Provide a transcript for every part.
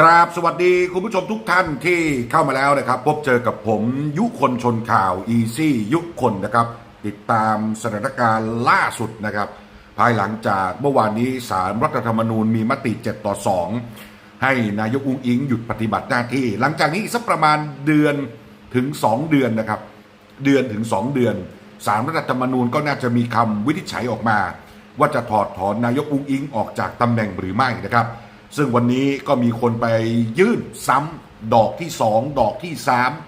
กราบสวัสดีคุณผู้ชมทุกท่านที่เข้ามาแล้วนะครับ พบเจอกับผมยุคนชนข่าวอีซี่ยุคนนะครับ ติดตามสถานการณ์ล่าสุดนะครับ ภายหลังจากเมื่อวานนี้สารรัฐธรรมนูญมีมติ 7 ต่อ 2 ให้นายกอุ้งอิงหยุดปฏิบัติหน้าที่ หลังจากนี้อีกสักประมาณเดือนถึง 2 เดือนนะครับ เดือนถึง 2 เดือนสารรัฐธรรมนูญก็น่าจะมีคำวินิจฉัยออกมา ว่าจะถอดถอนนายกอุ้งอิงออกจากตำแหน่งหรือไม่นะครับ ซึ่งวันนี้ก็มีคนไปยื่นซ้ำดอกที่2ดอกที่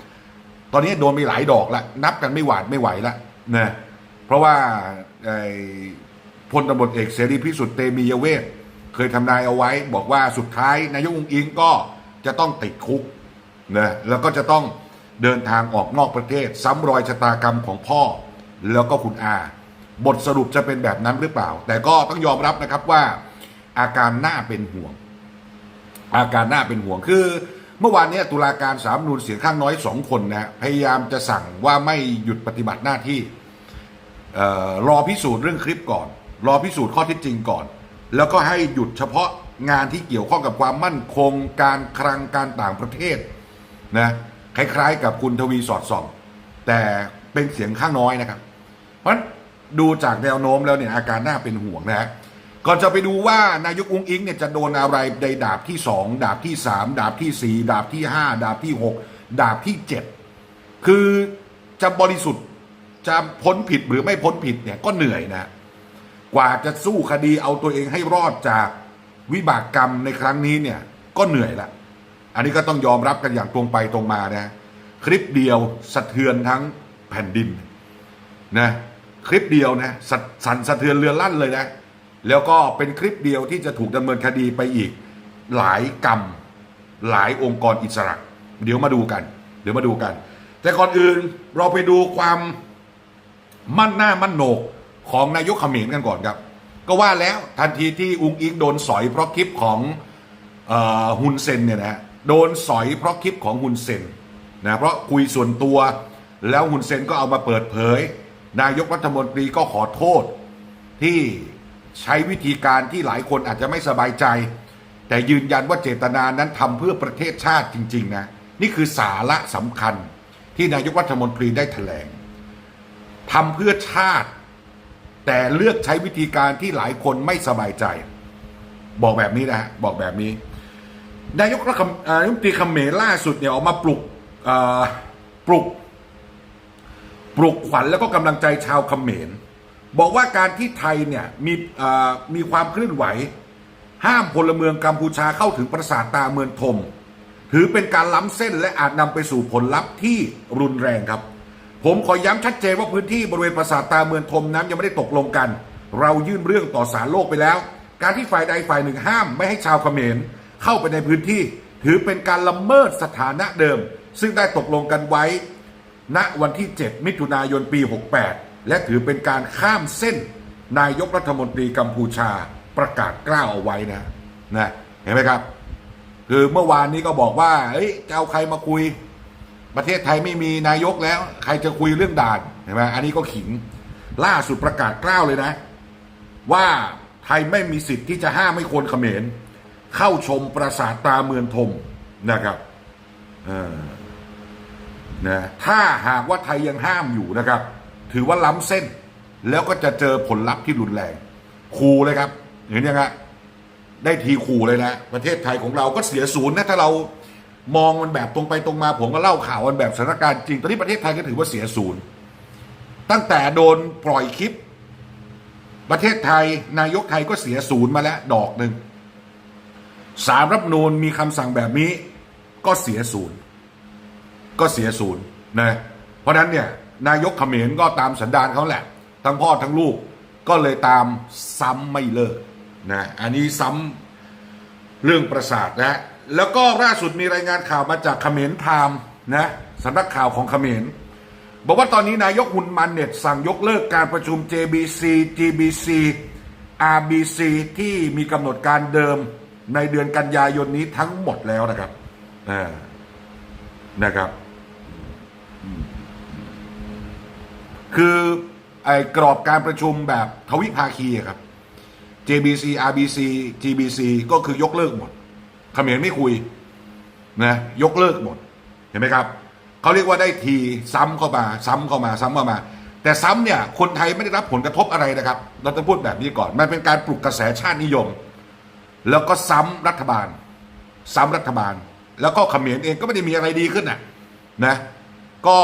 3ตอนนี้โดนไปหลายดอกละนับกันไม่หวาดไม่ไหวละนะเพราะว่าไอ้พลตำรวจเอกเสรีพิสุทธิ์เตมียเวทเคยทำนายเอาไว้ บอกว่าสุดท้ายนายกอุ้งอิงก็จะต้องติดคุกนะแล้วก็จะต้องเดินทางออกนอกประเทศ ซ้ำรอยชะตากรรมของพ่อ แล้วก็คุณอา บทสรุปจะเป็นแบบนั้นหรือเปล่า แต่ก็ต้องยอมรับนะครับว่าอาการน่าเป็นห่วง อาการน่าเป็นห่วงคือ เมื่อวานนี้ตุลาการสามนูนเสียงข้างน้อยสองคนนะพยายามจะสั่งว่าไม่หยุดปฏิบัติหน้าที่เออรอพิสูจน์เรื่องคลิปก่อน รอพิสูจน์ข้อเท็จจริงก่อน แล้วก็ให้หยุดเฉพาะงานที่เกี่ยวข้องกับความมั่นคงการคลังการต่างประเทศนะคล้ายๆ กับคุณทวีสอดส่อง แต่เป็นเสียงข้างน้อยนะครับ เพราะฉะนั้นดูจากแนวโน้มแล้วเนี่ยอาการน่าเป็นห่วงนะฮะ ก่อนจะไปดูว่านายกอุ้งอิงเนี่ยจะโดนอะไรในดาบที่สองดาบที่สามดาบที่สี่ดาบที่ห้าดาบที่หกดาบที่เจ็ดคือจะบริสุทธิ์จะพ้นผิดหรือไม่พ้นผิดเนี่ยก็เหนื่อยนะ กว่าจะสู้คดีเอาตัวเองให้รอดจากวิบากกรรมในครั้งนี้เนี่ยก็เหนื่อยละอันนี้ก็ต้องยอมรับกันอย่างตรงไปตรงมานะ คลิปเดียวสะเทือนทั้งแผ่นดินนะคลิปเดียวนะสะสั่นสะเทือนเรือนลั่นเลยนะ แล้วก็เป็นคลิปเดียวที่จะถูกดำเนินคดีไปอีก หลายกรรม หลายองค์กรอิสระ เดี๋ยวมาดูกัน เดี๋ยวมาดูกัน แต่ก่อนอื่นเราไปดูความมั่นหน้ามั่นโหนกของนายกขมรกันก่อนครับ ก็ว่าแล้วทันทีที่อุงอิงโดนสอยเพราะคลิปของฮุนเซนเนี่ยนะฮะโดนสอยเพราะคลิปของฮุนเซนนะเพราะคุยส่วนตัวแล้วฮุนเซนก็เอามาเปิดเผย นายกรัฐมนตรีก็ขอโทษที่ ใช้วิธีการที่หลายคนอาจจะไม่สบายใจ แต่ยืนยันว่าเจตนานั้นทำเพื่อประเทศชาติจริง ๆ นะ นี่คือสาระสำคัญที่นายกรัฐมนตรีได้แถลงทำเพื่อชาติ แต่เลือกใช้วิธีการที่หลายคนไม่สบายใจ บอกแบบนี้นะฮะบอกแบบนี้ นายกรัฐมนายกรัฐมนตรีเขมรล่าสุดเนี่ยออกมาปลุกปลุก ปลุกขวัญแล้วก็กำลังใจชาวเขมร บอกว่าการที่ไทยเนี่ยมีมีความเคลื่อนไหว ห้ามพลเมืองกัมพูชาเข้าถึงปราสาทตาเมืองทม ถือเป็นการล้ำเส้นและอาจนำไปสู่ผลลัพธ์ที่รุนแรงครับ ผมขอย้ำชัดเจนว่าพื้นที่บริเวณปราสาทตาเมืองทมนั้นยังไม่ได้ตกลงกัน เรายื่นเรื่องต่อศาลโลกไปแล้ว การที่ฝ่ายใดฝ่ายหนึ่งห้ามไม่ให้ชาวเขมรเข้าไปในพื้นที่ ถือเป็นการละเมิดสถานะเดิม ซึ่งได้ตกลงกันไว้ ณวันที่ 7 มิถุนายนปี 68 และถือเป็นการข้ามเส้นนายกรัฐมนตรีกัมพูชาประกาศกล้าวเอาไว้นะนะเห็นไหมครับ คือเมื่อวานนี้ก็บอกว่าเอ้ยจะเอาใครมาคุย ประเทศไทยไม่มีนายกแล้ว ใครจะคุยเรื่องด่านเห็นไหมอันนี้ก็ขิง ล่าสุดประกาศกล้าวเลยนะ ว่าไทยไม่มีสิทธิ์ที่จะห้ามให้คนเขมร เข้าชมปราสาทตาเมืองทมนะครับเออนะถ้าหากว่าไทยยังห้ามอยู่นะครับ ถือว่าล้ำเส้น แล้วก็จะเจอผลลัพธ์ที่รุนแรงคูเลยครับ เห็นยังฮะได้ทีขู่เลยนะ ประเทศไทยของเราก็เสียศูนย์นะถ้าเรามองมันแบบตรงไปตรงมาผมก็เล่าข่าวมันแบบสถานการณ์จริง ตอนนี้ประเทศไทยก็ถือว่าเสียศูนย์ ตั้งแต่โดนปล่อยคลิป ประเทศไทยนายกไทยก็เสียศูนย์มาแล้วดอกหนึ่งสารรับนูนมีคำสั่งแบบนี้ ก็เสียศูนย์ ก็เสียศูนย์นะเพราะฉะนั้นเนี่ย นายกเขมรก็ตามสันดานเขาแหละ ทั้งพ่อทั้งลูกก็เลยตามซ้ำไม่เลิกนะอันนี้ซ้ำเรื่องประสาทนะแล้วก็ล่าสุดมีรายงานข่าวมาจากเขมรไทม์นะสำนักข่าวของเขมรบอกว่าตอนนี้นายกหุนมันเน็ตสั่งยกเลิกการประชุม JBC GBC RBC ที่มีกำหนดการเดิมในเดือนกันยายนนี้ทั้งหมดแล้วนะครับนะครับ คือไอ้กรอบการประชุมแบบทวิภาคีครับ JBC RBC GBC ก็คือยกเลิกหมดเขมรไม่คุยนะยกเลิกหมด เห็นไหมครับเขาเรียกว่าได้ทีซ้ำเข้ามา ซ้ำเข้ามา ซ้ำเข้ามา แต่ซ้ำเนี่ยคนไทยไม่ได้รับผลกระทบอะไรนะครับ เราต้องพูดแบบนี้ก่อน มันเป็นการปลุกกระแสชาตินิยม แล้วก็ซ้ำรัฐบาล ซ้ำรัฐบาล แล้วก็เขมรเองก็ไม่ได้มีอะไรดีขึ้นน่ะนะ ก็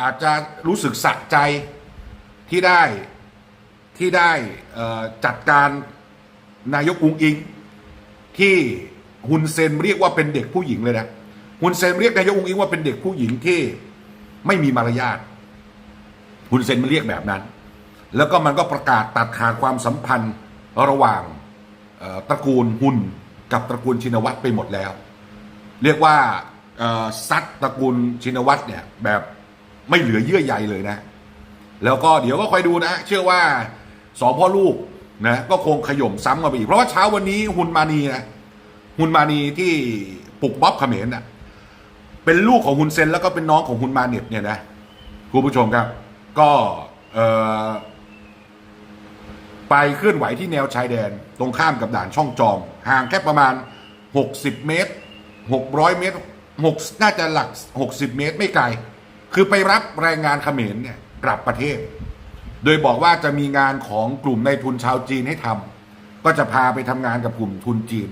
อาจจะรู้สึกสะใจที่ได้ที่ได้จัดการนายกอุงอิง ที่ฮุนเซนเรียกว่าเป็นเด็กผู้หญิงเลยนะฮุนเซนเรียกนายกอุงอิงว่าเป็นเด็กผู้หญิงที่ไม่มีมารยาทฮุนเซนมันเรียกแบบนั้น แล้วก็มันก็ประกาศตัดขาดความสัมพันธ์ระหว่างตระกูลฮุนกับตระกูลชินวัตรไปหมดแล้ว เรียกว่าซัดตระกูลชินวัตรเนี่ยแบบ ไม่เหลือเยื่อใยเลยนะ แล้วก็เดี๋ยวก็คอยดูนะ เชื่อว่าสองพ่อลูกนะก็คงขย่มซ้ำกันไปอีก เพราะว่าเช้าวันนี้ฮุนมานีนะฮุนมานีที่ปลุกบ๊อบเขมรน่ะเป็นลูกของฮุนเซนแล้วก็เป็นน้องของฮุนมาเน็ตเนี่ยนะคุณผู้ชมครับ ก็เออไปเคลื่อนไหวที่แนวชายแดน ตรงข้ามกับด่านช่องจอม ห่างแค่ประมาณ 60 เมตร 600 เมตร6น่าจะหลัก 60 เมตรไม่ไกล คือไปรับแรงงานเขมรเนี่ยกลับประเทศ โดยบอกว่าจะมีงานของกลุ่มในทุนชาวจีนให้ทำก็จะพาไปทำงานกับกลุ่มทุนจีน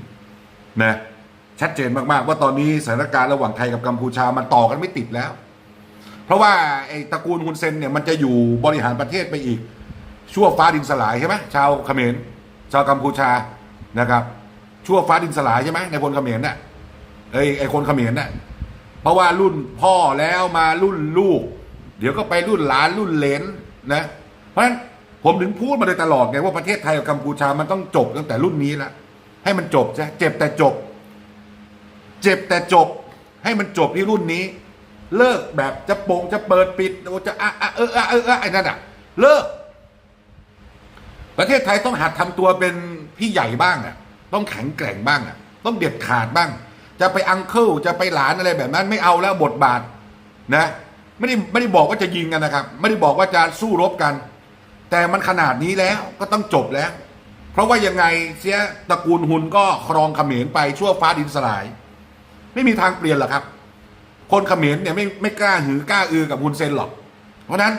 นะชัดเจนมากๆ ว่าตอนนี้สถานการณ์ระหว่างไทยกับกัมพูชามันต่อกันไม่ติดแล้ว เพราะว่าไอ้ตระกูลฮุนเซนเนี่ยมันจะอยู่บริหารประเทศไปอีก ชั่วฟ้าดินสลายใช่ไหมชาวเขมรชาวกัมพูชานะครับ ชั่วฟ้าดินสลายใช่ไหมในคนเขมรน่ะไอ้ไอ้คนเขมรน่ะ เพราะว่ารุ่นพ่อแล้วมารุ่นลูก เดี๋ยวก็ไปรุ่นหลานรุ่นเลนนะ เพราะฉะนั้นผมถึงพูดมาโดยตลอดไงว่าประเทศไทยกับกัมพูชามันต้องจบตั้งแต่รุ่นนี้ละให้มันจบใช่เจ็บแต่จบ เจ็บแต่จบ ให้มันจบที่รุ่นนี้ เลิกแบบจะโปงจะเปิดปิดโอจะอะอะเอออะเอออะไอ้นั่นอะเลิก ประเทศไทยต้องหัดทำตัวเป็นพี่ใหญ่บ้างอะต้องแข็งแกร่งบ้างอะต้องเด็ดขาดบ้าง จะไปอังเคิลจะไปหลานอะไรแบบนั้นไม่เอาแล้วบทบาทนะไม่ได้ไม่ได้บอกว่าจะยิงกันนะครับ ไม่ได้บอกว่าจะสู้รบกัน แต่มันขนาดนี้แล้วก็ต้องจบแล้ว เพราะว่ายังไงเสียตระกูลหุนก็ครองเขมรไปชั่วฟ้าดินสลาย ไม่มีทางเปลี่ยนหรอกครับ คนเขมรเนี่ยไม่ไม่กล้าหือกล้าอือกับฮุนเซนหรอก เพราะนั้น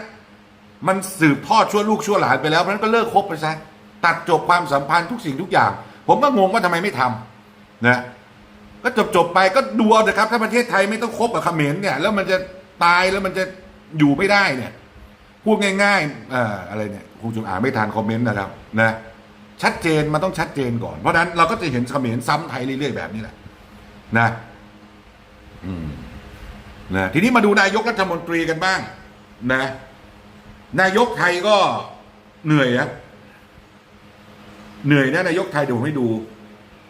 มันสืบทอดชั่วลูกชั่วหลานไปแล้วเพราะฉะนั้นก็เลิกคบไปซะตัดจบความสัมพันธ์ทุกสิ่งทุกอย่าง ผมก็งงว่าทำไมไม่ทำนะ ก็จบจบไปก็ดูเอาเถอะครับ ถ้าประเทศไทยไม่ต้องคบกับเขมรเนี่ย แล้วมันจะตายแล้วมันจะอยู่ไม่ได้เนี่ยพูดง่ายๆเอ่ออะไรเนี่ยคงจะอ่านไม่ทันคอมเมนต์นะครับนะชัดเจนมันต้องชัดเจนก่อน เพราะนั้นเราก็จะเห็นเขมรซ้ำไทยเรื่อยๆแบบนี้แหละนะอืมนะทีนี้มาดูนายกรัฐมนตรีกันบ้าง นะ นายกไทยก็เหนื่อยอะเหนื่อยนะนายกไทยเดี๋ยวให้ดู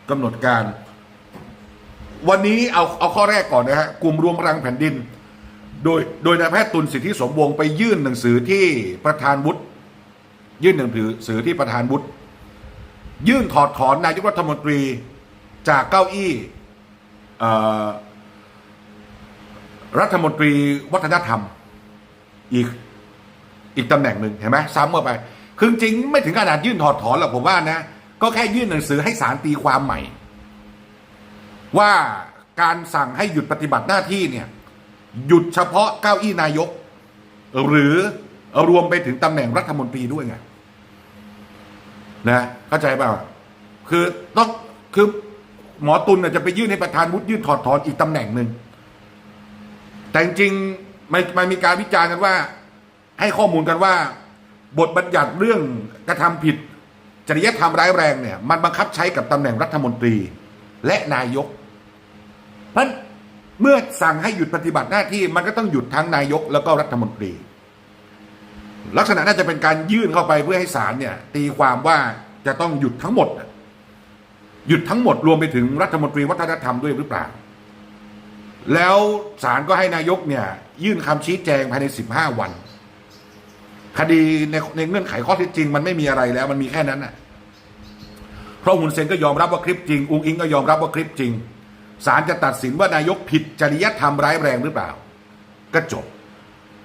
กำหนดการ วันนี้เอาเอาข้อแรกก่อนนะฮะกลุ่มรวมพลังแผ่นดิน โดยโดยนายแพทย์ตุลสิทธิสมวงไปยื่นหนังสือที่ประธานวุฒิยื่นหนังสือที่ประธานวุฒิยื่นถอดถอนนายกรัฐมนตรีจากเก้าอี้รัฐมนตรีวัฒนธรรม อีกอีกตำแหน่งหนึ่งเห็นไหมซ้ำเข้าไปคือจริงไม่ถึงขนาดยื่นถอดถอนหรอกผมว่านะ ก็แค่ยื่นหนังสือให้ศาลตีความใหม่ ว่าการสั่งให้หยุดปฏิบัติหน้าที่เนี่ยหยุดเฉพาะเก้าอี้นายก หรือรวมไปถึงตำแหน่งรัฐมนตรีด้วยไงนะเข้าใจเปล่าคือต้องคือหมอตุลจะไปยื่นให้ประธานวุฒิยื่นถอดถอนอีกตำแหน่งหนึ่งแต่จริงมันมันมีการวิจารณ์กันว่า ให้ข้อมูลกันว่า บทบัญญัติเรื่องกระทำผิด จริยธรรมร้ายแรงเนี่ย มันบังคับใช้กับตำแหน่งรัฐมนตรี และนายก เพราะเมื่อสั่งให้หยุดปฏิบัติหน้าที่มันก็ต้องหยุดทั้งนายกแล้วก็รัฐมนตรี ลักษณะน่าจะเป็นการยื่นเข้าไปเพื่อให้ศาลเนี่ยตีความว่าจะต้องหยุดทั้งหมด หยุดทั้งหมดรวมไปถึงรัฐมนตรีวัฒนธรรมด้วยหรือเปล่า แล้วศาลก็ให้นายกเนี่ยยื่นคำชี้แจงภายใน 15 วัน คดีในในเงื่อนไขข้อเท็จจริง มันไม่มีอะไรแล้วมันมีแค่นั้นน่ะเพราะฮุนเซนก็ยอมรับว่าคลิปจริง อุงอิงก็ยอมรับว่าคลิปจริง ศาลจะตัดสินว่านายกผิดจริยธรรมร้ายแรงหรือเปล่า ก็จบ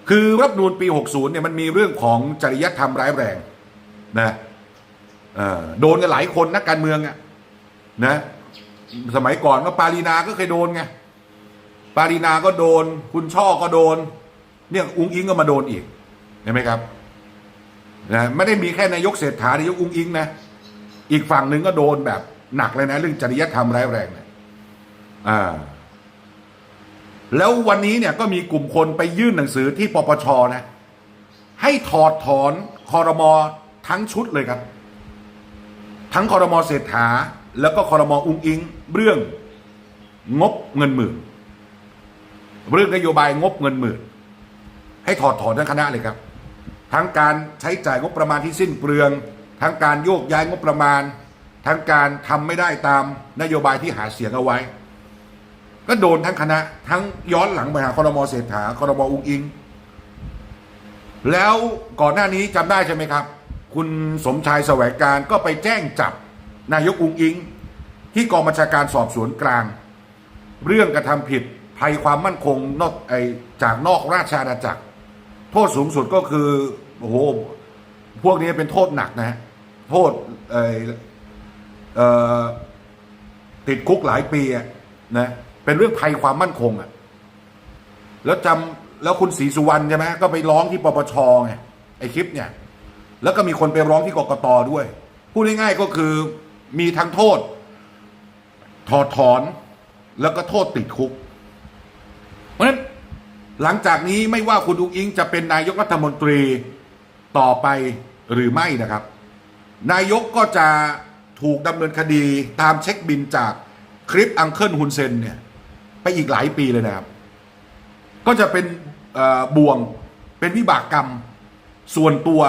คือรัฐนูลปี 60เนี่ยมันมีเรื่องของจริยธรรมร้ายแรงนะโดนกันหลายคนนักการเมืองอะนะสมัยก่อนก็ปารีนาก็เคยโดนไงปารีนาก็โดน คุณช่อก็โดน เนี่ยอุ้งอิงก็มาโดนอีกเห็นไหมครับนะไม่ได้มีแค่นายกเศรษฐานายกอุ้งอิงนะ อีกฝั่งหนึ่งก็โดนแบบหนักเลยนะ เรื่องจริยธรรมร้ายแรงเนี่ย อ่า แล้ววันนี้เนี่ยก็มีกลุ่มคนไปยื่นหนังสือที่ปปชนะ ให้ถอดถอนคอรมอทั้งชุดเลยครับ ทั้งคอรมอเศรษฐา แล้วก็คอรมออุ้งอิง เรื่องงบเงินหมื่นเรื่องนโยบายงบเงินหมื่นให้ถอดถอนทั้งคณะเลยครับ ทั้งการใช้จ่ายงบประมาณที่สิ้นเปลือง ทั้งการโยกย้ายงบประมาณ ทั้งการทำไม่ได้ตามนโยบายที่หาเสียงเอาไว้ ก็โดนทั้งคณะ ทั้งย้อนหลังไปหาคอรมอเศรษฐาคอรมออุงอิง แล้วก่อนหน้านี้จำได้ใช่ไหมครับ คุณสมชายแสวงการก็ไปแจ้งจับนายกอุงอิง ที่กองบัญชาการสอบสวนกลาง เรื่องกระทำผิดภัยความมั่นคงนอกไอจากนอกราชอาณาจักร โทษสูงสุดก็คือโอ้โหพวกนี้เป็นโทษหนักนะฮะโทษติดคุกหลายปีนะ เป็นเรื่องภัยความมั่นคงอะแล้วจำแล้วคุณศรีสุวรรณใช่ไหมก็ไปร้องที่ปปชไงไอคลิปเนี่ย แล้วก็มีคนไปร้องที่กกตด้วย พูดง่ายๆก็คือมีทั้งโทษ ถอดถอนแล้วก็โทษติดคุก เพราะฉะนั้นหลังจากนี้ไม่ว่าคุณอุ้งอิงจะเป็นนายกรัฐมนตรีต่อไปหรือไม่นะครับ นายกก็จะถูกดำเนินคดีตามเช็คบินจากคลิปอังเคิลฮุนเซนเนี่ย อีกหลายปีเลยนะครับ ก็จะเป็นบ่วงเป็นวิบากกรรมส่วนตัว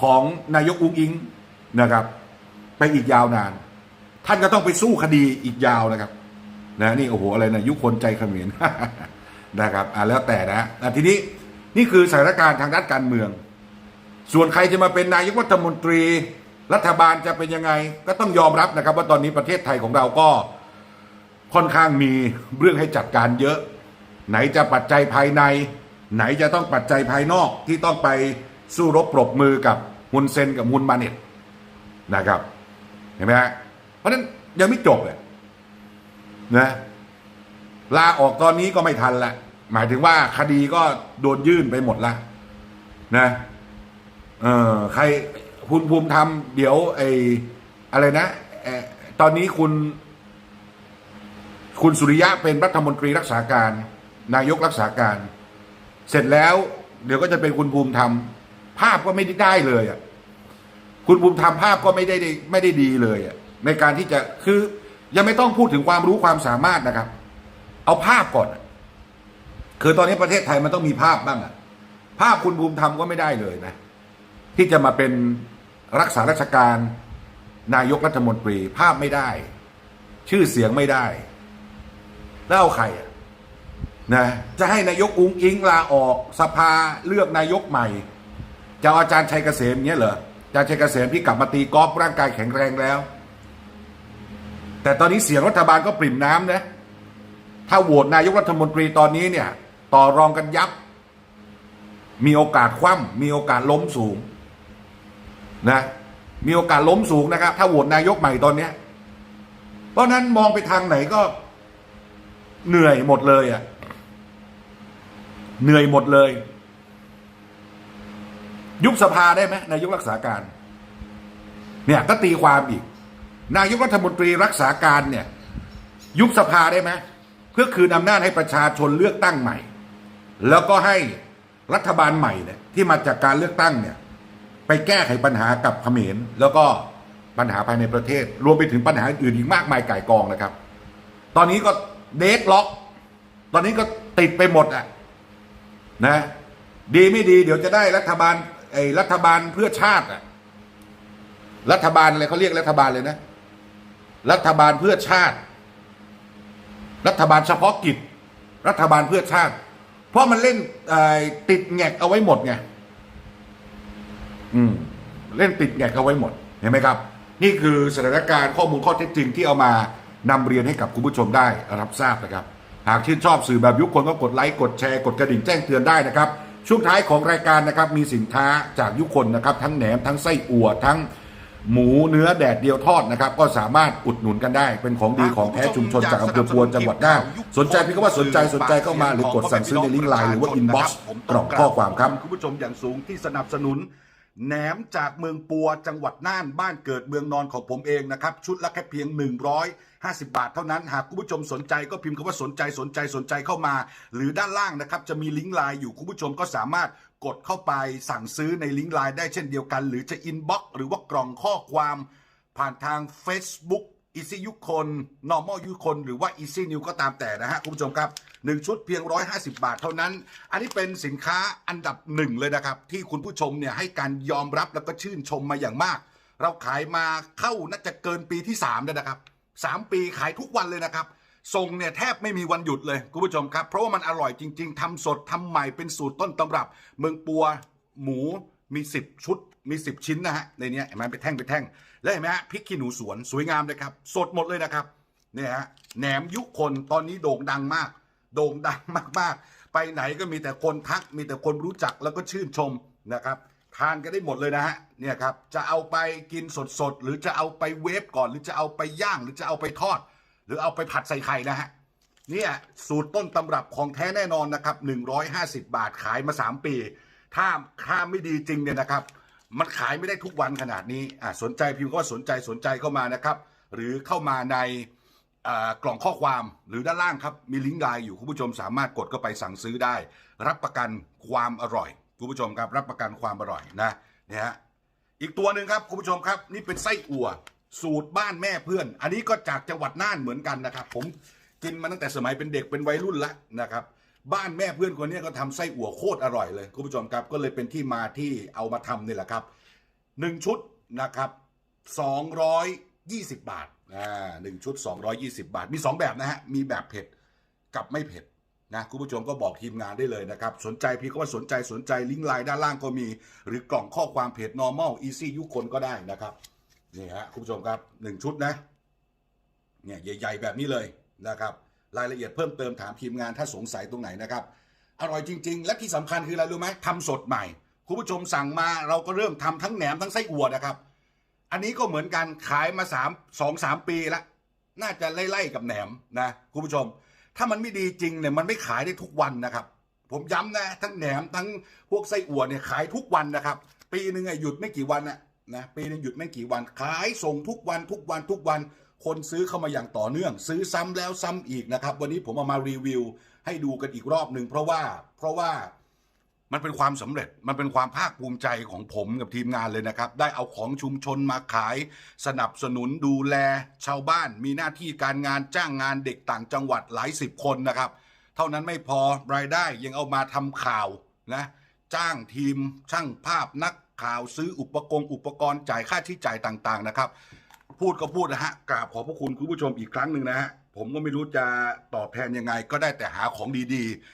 ของนายกอุ้งอิงนะครับ ไปอีกยาวนาน ท่านก็ต้องไปสู้คดีอีกยาวนะครับ นะนี่โอ้โหอะไรนะยุคคนใจเขมรนะครับอ่าแล้วแต่นะอะทีนี้นี่คือสถานการณ์ทางด้านการเมือง ส่วนใครจะมาเป็นนายกรัฐมนตรี รัฐบาลจะเป็นยังไง ก็ต้องยอมรับนะครับ ว่าตอนนี้ประเทศไทยของเราก็ ค่อนข้างมีเรื่องให้จัดการเยอะ ไหนจะปัจจัยภายใน ไหนจะต้องปัจจัยภายนอกที่ต้องไปสู้รบปรบมือกับฮุนเซนกับฮุนมาเน็ตนะครับ เห็นไหมฮะเพราะฉะนั้นยังไม่จบเลยนะลาออกตอนนี้ก็ไม่ทันละ หมายถึงว่าคดีก็โดนยื่นไปหมดละนะเออใครคุณภูมิธรรมเดี๋ยวไอ้อะไรนะเอ่อตอนนี้คุณ คุณสุริยะเป็นรัฐมนตรีรักษาการ นายกรักษาการ เสร็จแล้ว เดี๋ยวก็จะเป็นคุณภูมิธรรม ภาพก็ไม่ได้ได้เลยอะคุณภูมิธรรมภาพก็ไม่ได้ไม่ได้ดีเลยอะในการที่จะคือยังไม่ต้องพูดถึงความรู้ความสามารถนะครับ เอาภาพก่อนอะคือตอนนี้ประเทศไทยมันต้องมีภาพบ้างอะ ภาพคุณภูมิธรรมก็ไม่ได้เลยนะ ที่จะมาเป็นรักษาราชการ นายกรัฐมนตรี ภาพไม่ได้ ชื่อเสียงไม่ได้ แล้วเอาใครอะนะจะให้นายกอุ้งอิงลาออกสภาเลือกนายกใหม่จะอาจารย์ชัยเกษมเงี้ยเหรออาจารย์ชัยเกษมที่กลับมาตีกอล์ฟร่างกายแข็งแรงแล้ว แต่ตอนนี้เสียงรัฐบาลก็ปริ่มน้ำนะถ้าโหวตนายกรัฐมนตรีตอนนี้เนี่ย ต่อรองกันยับ มีโอกาสคว่ำมีโอกาสล้มสูงนะมีโอกาสล้มสูงนะครับ ถ้าโหวตนายกใหม่ตอนเนี้ยเพราะนั้นมองไปทางไหนก็ เหนื่อยหมดเลยอะ่ะ เหนื่อยหมดเลย ยุบสภาได้ไหมนายกรักษาการ เนี่ย ก็ตีความอีก นายกรัฐมนตรีรักษาการเนี่ย ยุบสภาได้ไหมเพื่อคืนอำนาจให้ประชาชนเลือกตั้งใหม่ แล้วก็ให้รัฐบาลใหม่เนี่ย ที่มาจากการเลือกตั้งเนี่ย ไปแก้ไขปัญหากับเขมรแล้วก็ปัญหาภายในประเทศ รวมไปถึงปัญหาอื่นอีกมากมายก่ายกองนะครับ ตอนนี้ก็ เดทล็อก ตอนนี้ก็ติดไปหมดอะนะ ดีไม่ดี เดี๋ยวจะได้รัฐบาลไอ้รัฐบาลเพื่อชาติอะรัฐบาลอะไรเขาเรียกรัฐบาลเลยนะ รัฐบาลเพื่อชาติ รัฐบาลเฉพาะกิจ รัฐบาลเพื่อชาติ เพราะมันเล่นติดแงกเอาไว้หมดไงอืม เล่นติดแงกเอาไว้หมด เห็นไหมครับ นี่คือสถานการณ์ข้อมูลข้อเท็จจริงที่เอามา นำเรียนให้กับคุณผู้ชมได้รับทราบนะครับ หากชื่นชอบสื่อแบบยุคคนก็กดไลค์กดแชร์กดกระดิ่งแจ้งเตือนได้นะครับ ช่วงท้ายของรายการนะครับมีสินค้าจากยุคคนนะครับทั้งแหนมทั้งไส้อั่วทั้งหมูเนื้อแดดเดียวทอดนะครับ ก็สามารถอุดหนุนกันได้ เป็นของดีของแท้ชุมชนจากอำเภอปัวจังหวัดน่านสนใจพี่ก็ว่าสนใจสนใจเข้ามาหรือกดสั่งซื้อในลิงก์ไลน์หรือว่าอินบ็อกซ์กล่องข้อความครับคุณผู้ชมอย่างสูงที่สนับสนุนแหนมจากเมืองปัวจังหวัดน่านบ้านเกิดเมืองนอนของผมเองนะครับ ชุดละแค่เพียง 50 บาทเท่านั้น หากคุณผู้ชมสนใจก็พิมพ์คำว่าสนใจสนใจสนใจเข้ามา หรือด้านล่างนะครับจะมีลิงก์ไลน์อยู่คุณผู้ชมก็สามารถกดเข้าไปสั่งซื้อในลิงก์ไลน์ได้เช่นเดียวกัน หรือจะอินบ็อกซ์หรือว่ากล่องข้อความผ่านทาง Facebook อีซี่ยุคน normal ยุคน หรือว่า easy new ก็ตามแต่นะฮะ คุณผู้ชมครับ 1 ชุดเพียง 150 บาทเท่านั้น อันนี้เป็นสินค้าอันดับหนึ่งเลยนะครับ ที่คุณผู้ชมเนี่ยให้การยอมรับแล้วก็ชื่นชมมาอย่างมาก เราขายมาเข้าน่าจะเกินปีที่3แล้วนะครับ 3 ปีขายทุกวันเลยนะครับส่งเนี่ยแทบไม่มีวันหยุดเลยคุณผู้ชมครับ เพราะว่ามันอร่อยจริง ๆทำสดทำใหม่เป็นสูตรต้นตำรับ เมืองปัวหมูมี 10 ชุดมี 10 ชิ้นนะฮะในนี้เห็นไหมเป็นแท่งเป็นแท่ง แล้วเห็นไหมฮะพริกขี้หนูสวนสวยงามเลยครับ สดหมดเลยนะครับเนี่ยฮะแหนมยุคนตอนนี้โด่งดังมาก โด่งดังมากๆ ไปไหนก็มีแต่คนทักมีแต่คนรู้จักแล้วก็ชื่นชมนะครับ ทานกันได้หมดเลยนะฮะเนี่ยครับจะเอาไปกินสดๆ หรือจะเอาไปเวฟก่อน หรือจะเอาไปย่างหรือจะเอาไปทอด หรือเอาไปผัดใส่ไข่นะฮะเนี่ยสูตรต้นตำรับของแท้แน่นอนนะครับ150 บาทขายมา 3 ปี ถ้าถ้าไม่ดีจริงเนี่ยนะครับ มันขายไม่ได้ทุกวันขนาดนี้อะสนใจพิมพ์ก็สนใจสนใจเข้ามานะครับ หรือเข้ามาในกล่องข้อความหรือด้านล่างครับ มีลิงก์ไลน์อยู่คุณผู้ชมสามารถกดเข้าไปสั่งซื้อได้ รับประกันความอร่อย คุณผู้ชมครับรับประกันความอร่อยนะเนี่ยฮะอีกตัวหนึ่งครับคุณผู้ชมครับ นี่เป็นไส้อั่ว สูตรบ้านแม่เพื่อน อันนี้ก็จากจังหวัดน่านเหมือนกันนะครับ ผมกินมาตั้งแต่สมัยเป็นเด็กเป็นวัยรุ่นละนะครับ บ้านแม่เพื่อนคนนี้ก็ทำไส้อั่วโคตรอร่อยเลยคุณผู้ชมครับก็เลยเป็นที่มาที่เอามาทำนี่แหละครับหนึ่งชุดนะครับสองร้อยยี่สิบบาทอ่าหนึ่งชุดสองร้อยี่สิบาท มีสองแบบนะฮะมีแบบเผ็ดกับไม่เผ็ด นะคุณผู้ชมก็บอกทีมงานได้เลยนะครับ สนใจพี่ก็ว่าสนใจสนใจลิงก์ไลน์ด้านล่างก็มี หรือกล่องข้อความเพจ normal easy ยุคนก็ได้นะครับนี่ฮะคุณผู้ชมครับหนึ่งชุดนะเนี่ยใหญ่ ๆ แบบนี้เลยนะครับ รายละเอียดเพิ่มเติมถามทีมงานถ้าสงสัยตรงไหนนะครับ อร่อยจริง ๆ และที่สำคัญคืออะไรรู้ไหมทำสดใหม่ คุณผู้ชมสั่งมาเราก็เริ่มทำทั้งแหนมทั้งไส้อั่วนะครับ อันนี้ก็เหมือนกันขายมาสามสองสามปีละน่าจะไล่ๆกับแหนมนะคุณผู้ชม ถ้ามันไม่ดีจริงเนี่ยมันไม่ขายได้ทุกวันนะครับ ผมย้ำนะทั้งแหนมทั้งพวกไส้อั่วเนี่ยขายทุกวันนะครับ ปีหนึ่งอหยุดไม่กี่วันนะนะปีหนึ่งหยุดไม่กี่วันขายส่งทุกวันทุกวันทุกวัน คนซื้อเข้ามาอย่างต่อเนื่อง ซื้อซ้ำแล้วซ้ำอีกนะครับ วันนี้ผมเอามารีวิว ให้ดูกันอีกรอบหนึ่งเพราะว่าเพราะว่า มันเป็นความสำเร็จ มันเป็นความภาคภูมิใจของผมกับทีมงานเลยนะครับ ได้เอาของชุมชนมาขาย สนับสนุนดูแล ชาวบ้าน มีหน้าที่การงานจ้างงานเด็กต่างจังหวัดหลายสิบคนนะครับ เท่านั้นไม่พอรายได้ยังเอามาทำข่าวนะ จ้างทีมช่างภาพนักข่าวซื้ออุปกรณ์อุปกรณ์จ่ายค่าใช้จ่ายต่างๆนะครับ พูดก็พูดนะฮะกราบขอบพระคุณคุณผู้ชมอีกครั้งหนึ่งนะฮะผมก็ไม่รู้จะตอบแทนยังไง ก็ได้แต่หาของดีๆ